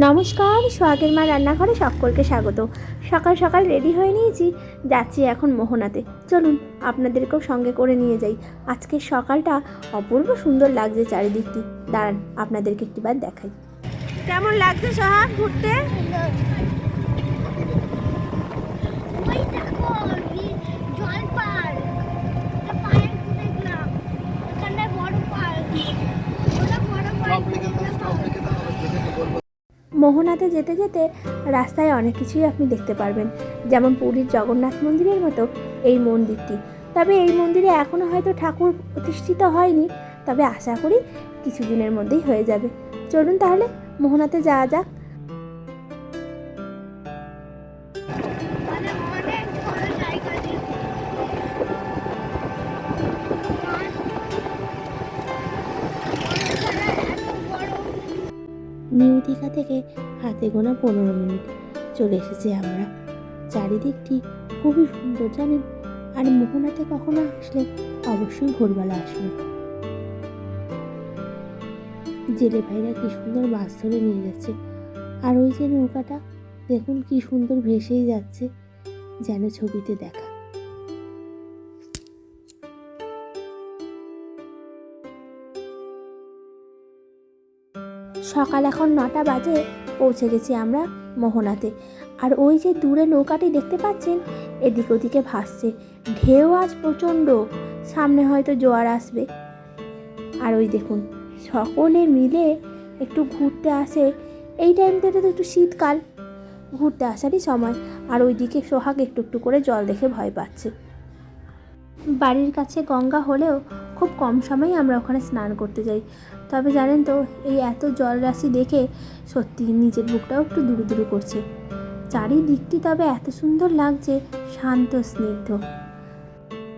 নমস্কার সোহাগের মা রান্নাঘরে সকলকে স্বাগত। সকাল সকাল রেডি হয়ে নিয়েছি যাচ্ছি এখন মোহনাতে। চলুন আপনাদেরকেও সঙ্গে করে নিয়ে যাই। আজকে সকালটা অপূর্ব সুন্দর লাগছে চারিদিকটি। দাঁড়ান আপনাদেরকে একটিবার দেখাই। কেমন লাগছে সোহাগ ঘুরতে? পার্ক। মোহনাতে যেতে যেতে রাস্তায় অনেক কিছুই আপনি দেখতে পারবেন। যেমন পুরীর জগন্নাথ মন্দিরের মতো এই মন্দিরটি। তবে এই মন্দিরে এখনও হয়তো ঠাকুর প্রতিষ্ঠিত হয়নি, তবে আশা করি কিছুদিনের মধ্যেই হয়ে যাবে। চলুন তাহলে মোহনাতে যাওয়া যাক। নিউ দীঘা থেকে হাতে গোনা পনেরো মিনিট। চলে এসেছি আমরা। চারিদিকটি খুবই সুন্দর, জানেন? আর মোহনাতে কখনো আসলে অবশ্যই ভোরবেলা আসবেন জেলে ভাইরা কি সুন্দর মাছ ধরে নিয়ে যাচ্ছে। আর ওই যে নৌকাটা, দেখুন কি সুন্দর ভেসেই যাচ্ছে। যেন ছবিতে দেখা। সকাল এখন নটা বাজে, পৌঁছে গেছি আমরা মোহনাতে। আর ওই যে দূরে নৌকাটি দেখতে পাচ্ছেন? এদিক ওদিকে ভাসছে। ঢেউ আজ প্রচণ্ড। সামনে হয়তো জোয়ার আসবে। আর ওই দেখুন, সকলে মিলে একটু ঘুরতে আসে। এই টাইমটাতে তো একটু শীতকাল। ঘুরতে আসারই সময়। আর ওইদিকে সোহাগ একটু একটু করে জল দেখে ভয় পাচ্ছে। বাড়ির কাছে গঙ্গা হলেও খুব কম সময়ে আমরা ওখানে স্নান করতে যাই। তবে জানেন তো, এই এত জলরাশি দেখে সত্যি নিজের বুকটাও একটু দুরু দুরু করছে। চারিদিকটি তবে এত সুন্দর লাগছে, শান্ত, স্নিগ্ধ।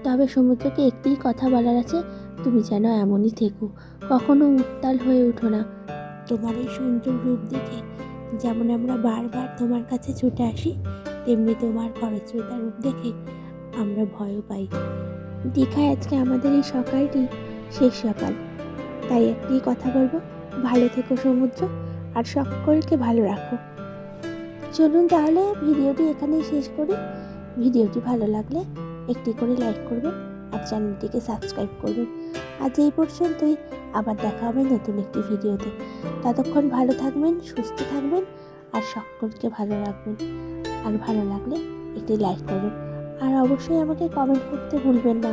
তবে সমুদ্রকে একটিই কথা বলার আছে, তুমি যেন এমনই থেকো, কখনো উত্তাল হয়ে ওঠো না। তোমার এই সুন্দর রূপ দেখে যেমন আমরা বারবার তোমার কাছে ছুটে আসি, তেমনি তোমার খরস্রোতা রূপ দেখে আমরা ভয়ও পাই। দীঘায় আজকে আমাদের এই সকালটি শেষ সকাল। তাই একটি কথা বলব, ভালো থেকো সমুদ্র, আর সকলকে ভালো রাখো। চলুন তাহলে ভিডিওটি এখানেই শেষ করি। ভিডিওটি ভালো লাগলে একটি করে লাইক করবেন আর চ্যানেলটিকে সাবস্ক্রাইব করবেন। আজ এই পর্যন্তই, আবার দেখা হবে নতুন একটি ভিডিওতে। ততক্ষণ ভালো থাকবেন, সুস্থ থাকবেন, আর সকলকে ভালো রাখবেন। আর ভালো লাগলে একটি লাইক করবেন। আর অবশ্যই আমাকে কমেন্ট করতে ভুলবেন না।